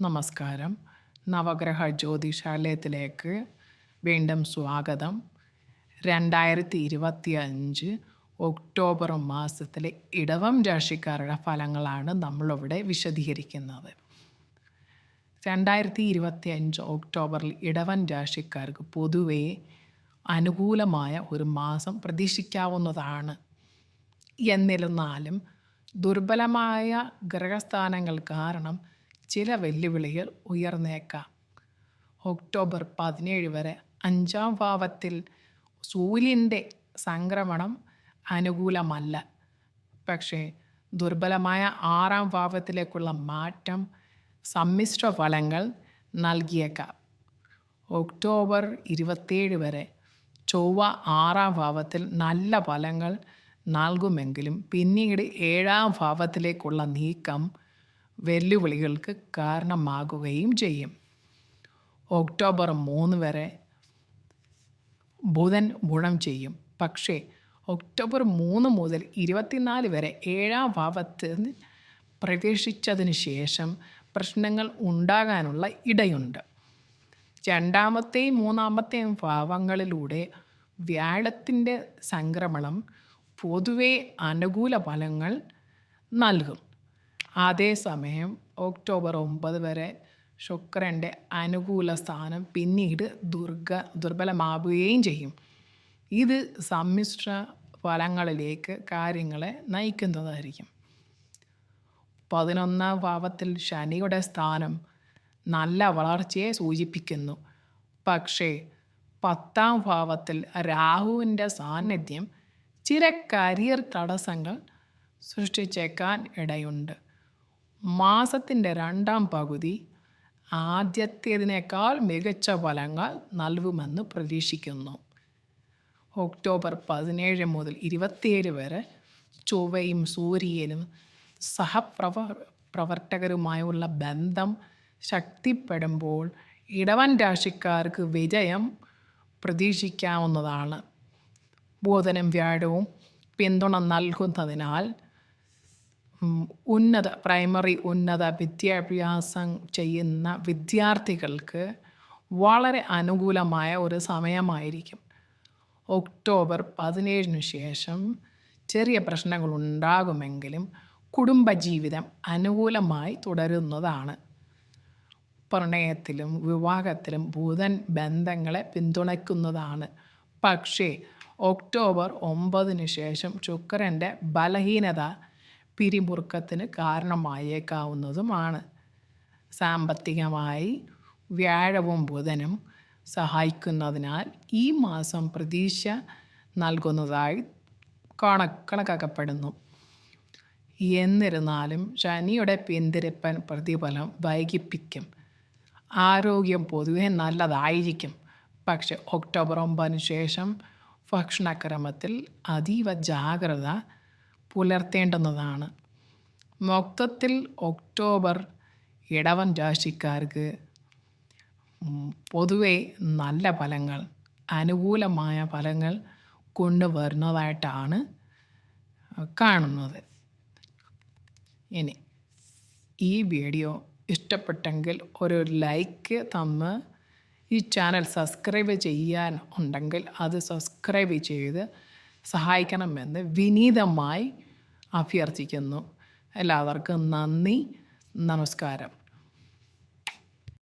നമസ്കാരം. നവഗ്രഹ ജ്യോതിഷാലയത്തിലേക്ക് വീണ്ടും സ്വാഗതം. രണ്ടായിരത്തി ഇരുപത്തി അഞ്ച് ഒക്ടോബർ മാസത്തിലെ ഇടവം രാശിക്കാരുടെ ഫലങ്ങളാണ് നമ്മളിവിടെ വിശദീകരിക്കുന്നത്. രണ്ടായിരത്തി ഇരുപത്തി അഞ്ച് ഒക്ടോബറിൽ ഇടവൻ രാശിക്കാർക്ക് പൊതുവേ അനുകൂലമായ ഒരു മാസം പ്രതീക്ഷിക്കാവുന്നതാണ്. എന്നിരുന്നാലും ദുർബലമായ ഗ്രഹസ്ഥാനങ്ങൾ കാരണം ചില വെല്ലുവിളികൾ ഉയർന്നേക്കാം. ഒക്ടോബർ പതിനേഴ് വരെ അഞ്ചാം ഭാവത്തിൽ സൂര്യന്റെ സംക്രമണം അനുകൂലമല്ല. പക്ഷേ ദുർബലമായ ആറാം ഭാവത്തിലേക്കുള്ള മാറ്റം സമ്മിശ്ര ഫലങ്ങൾ നൽകിയേക്കാം. ഒക്ടോബർ ഇരുപത്തേഴ് വരെ ചൊവ്വ ആറാം ഭാവത്തിൽ നല്ല ഫലങ്ങൾ നൽകുമെങ്കിലും പിന്നീട് ഏഴാം ഭാവത്തിലേക്കുള്ള നീക്കം വെല്ലുവിളികൾക്ക് കാരണമാകുകയും ചെയ്യും. ഒക്ടോബർ മൂന്ന് വരെ ബുധൻ ഗുണം ചെയ്യും. പക്ഷേ ഒക്ടോബർ മൂന്ന് മുതൽ ഇരുപത്തിനാല് വരെ ഏഴാം ഭാവത്തിൽ പ്രവേശിച്ചതിന് ശേഷം പ്രശ്നങ്ങൾ ഉണ്ടാകാനുള്ള ഇടയുണ്ട്. രണ്ടാമത്തെയും മൂന്നാമത്തെയും ഭാവങ്ങളിലൂടെ വ്യാഴത്തിന്റെ സംക്രമണം പൊതുവെ അനുകൂല ഫലങ്ങൾ നൽകും. അതേസമയം ഒക്ടോബർ ഒമ്പത് വരെ ശുക്രന്റെ അനുകൂല സ്ഥാനം പിന്നീട് ദുർഗ ദുർബലമാവുകയും ചെയ്യും. ഇത് സമ്മിശ്ര ഫലങ്ങളിലേക്ക് കാര്യങ്ങളെ നയിക്കുന്നതായിരിക്കും. പതിനൊന്നാം ഭാവത്തിൽ ശനിയുടെ സ്ഥാനം നല്ല വളർച്ചയെ സൂചിപ്പിക്കുന്നു. പക്ഷേ പത്താം ഭാവത്തിൽ രാഹുവിന്റെ സാന്നിധ്യം ചില കരിയർ തടസ്സങ്ങൾ സൃഷ്ടിച്ചേക്കാൻ ഇടയുണ്ട്. മാസത്തിന്റെ രണ്ടാം പകുതി ആദ്യത്തേതിനേക്കാൾ മികച്ച ഫലങ്ങൾ നൽകുമെന്ന് പ്രതീക്ഷിക്കുന്നു. ഒക്ടോബർ പതിനേഴ് മുതൽ ഇരുപത്തിയേഴ് വരെ ചൊവ്വയും സൂര്യനും സഹപ്രവ പ്രവർത്തകരുമായുള്ള ബന്ധം ശക്തിപ്പെടുമ്പോൾ ഇടവൻ രാശിക്കാർക്ക് വിജയം പ്രതീക്ഷിക്കാവുന്നതാണ്. ബോധനം വ്യാഴവും പിന്തുണ നൽകുന്നതിനാൽ ഉന്നത പ്രൈമറി ഉന്നത വിദ്യാഭ്യാസം ചെയ്യുന്ന വിദ്യാർത്ഥികൾക്ക് വളരെ അനുകൂലമായ ഒരു സമയമായിരിക്കും. ഒക്ടോബർ പതിനേഴിന് ശേഷം ചെറിയ പ്രശ്നങ്ങൾ ഉണ്ടാകുമെങ്കിലും കുടുംബജീവിതം അനുകൂലമായി തുടരുന്നതാണ്. പ്രണയത്തിലും വിവാഹത്തിലും ബുധൻ ബന്ധങ്ങളെ പിന്തുണയ്ക്കുന്നതാണ്. പക്ഷേ ഒക്ടോബർ ഒമ്പതിന് ശേഷം ശുക്രന്റെ ബലഹീനത പിരിമുറുക്കത്തിന് കാരണമായേക്കാവുന്നതുമാണ്. സാമ്പത്തികമായി വ്യാഴവും ബുധനും സഹായിക്കുന്നതിനാൽ ഈ മാസം പ്രതീക്ഷ നൽകുന്നതായി കണ കണക്കാക്കപ്പെടുന്നു. എന്നിരുന്നാലും ശനിയുടെ പിന്തിരിപ്പൻ പ്രതിഫലം വൈകിപ്പിക്കും. ആരോഗ്യം പൊതുവെ നല്ലതായിരിക്കും. പക്ഷെ ഒക്ടോബർ ഒമ്പതിന് ശേഷം ഭക്ഷണക്രമത്തിൽ അതീവ ജാഗ്രത പുലർത്തേണ്ടുന്നതാണ്. മൊത്തത്തിൽ ഒക്ടോബർ ഇടവൻ രാശിക്കാർക്ക് പൊതുവെ നല്ല ഫലങ്ങൾ അനുകൂലമായ ഫലങ്ങൾ കൊണ്ടുവരുന്നതായിട്ടാണ് കാണുന്നത്. ഇനി ഈ വീഡിയോ ഇഷ്ടപ്പെട്ടെങ്കിൽ ഒരു ലൈക്ക് തന്ന് ഈ ചാനൽ സബ്സ്ക്രൈബ് ചെയ്യാൻ ഉണ്ടെങ്കിൽ അത് സബ്സ്ക്രൈബ് ചെയ്ത് സഹായിക്കണമെന്ന് വിനീതമായി അഭ്യർത്ഥിക്കുന്നു. എല്ലാവർക്കും നന്ദി. നമസ്കാരം.